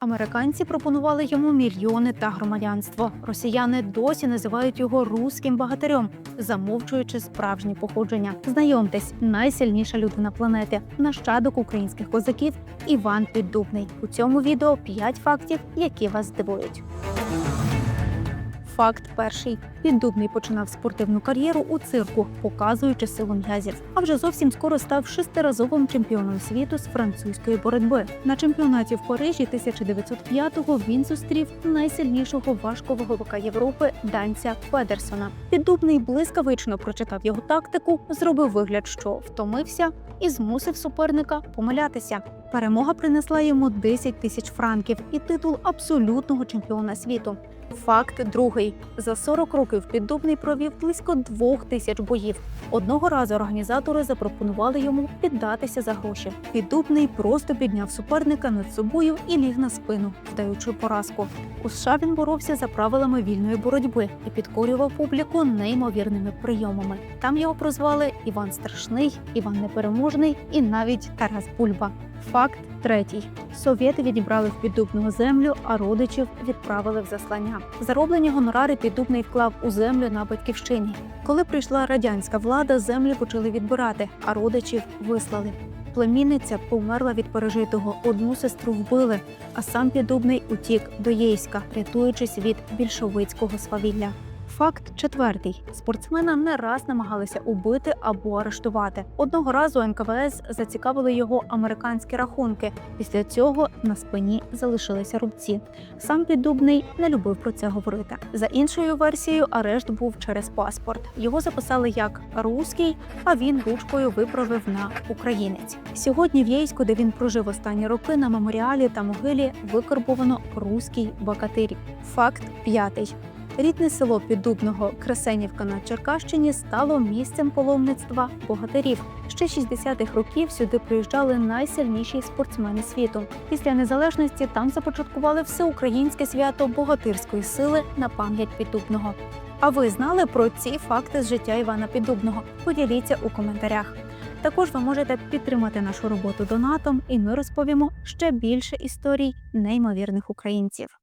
Американці пропонували йому мільйони та громадянство. Росіяни досі називають його руським багатирем, замовчуючи справжнє походження. Знайомтесь, найсильніша людина планети, нащадок українських козаків Іван Піддубний. У цьому відео 5 фактів, які вас здивують. Факт перший: Піддубний починав спортивну кар'єру у цирку, показуючи силу м'язів. А вже зовсім скоро став шестиразовим чемпіоном світу з французької боротьби. На чемпіонаті в Парижі 1905-го він зустрів найсильнішого важковаговика Європи данця Федерсона. Піддубний блискавично прочитав його тактику, зробив вигляд, що втомився, і змусив суперника помилятися. Перемога принесла йому 10 тисяч франків і титул абсолютного чемпіона світу. Факт другий: за 40 років піддубний провів близько двох тисяч боїв. Одного разу організатори запропонували йому піддатися за гроші. Піддубний просто підняв суперника над собою і ліг на спину, вдаючи поразку. У США він боровся за правилами вільної боротьби і підкорював публіку неймовірними прийомами. Там його прозвали Іван Страшний, Іван Непереможний і навіть Тарас Бульба. Факт третій: совєти відібрали в піддубного землю, а родичів відправили в заслання. Зароблені гонорари піддубний вклав у землю на батьківщині. Коли прийшла радянська влада, землі почали відбирати, а родичів вислали. Племінниця померла від пережитого, одну сестру вбили, а сам піддубний утік до Єйська, рятуючись від більшовицького свавілля. Факт четвертий: спортсмена не раз намагалися убити або арештувати. Одного разу НКВС зацікавили його американські рахунки. Після цього на спині залишилися рубці. Сам піддубний не любив про це говорити. За іншою версією, арешт був через паспорт. Його записали як руський, а він ручкою виправив на українець. Сьогодні в Єйську, де він прожив останні роки, на меморіалі та могилі викарбовано руський бакатирі. Факт п'ятий. Рідне село Піддубного Кресенівка на Черкащині стало місцем паломництва богатирів. Ще 60-х років сюди приїжджали найсильніші спортсмени світу. Після незалежності там започаткували всеукраїнське свято богатирської сили на пам'ять Піддубного. А ви знали про ці факти з життя Івана Піддубного? Поділіться у коментарях. Також ви можете підтримати нашу роботу донатом, і ми розповімо ще більше історій неймовірних українців.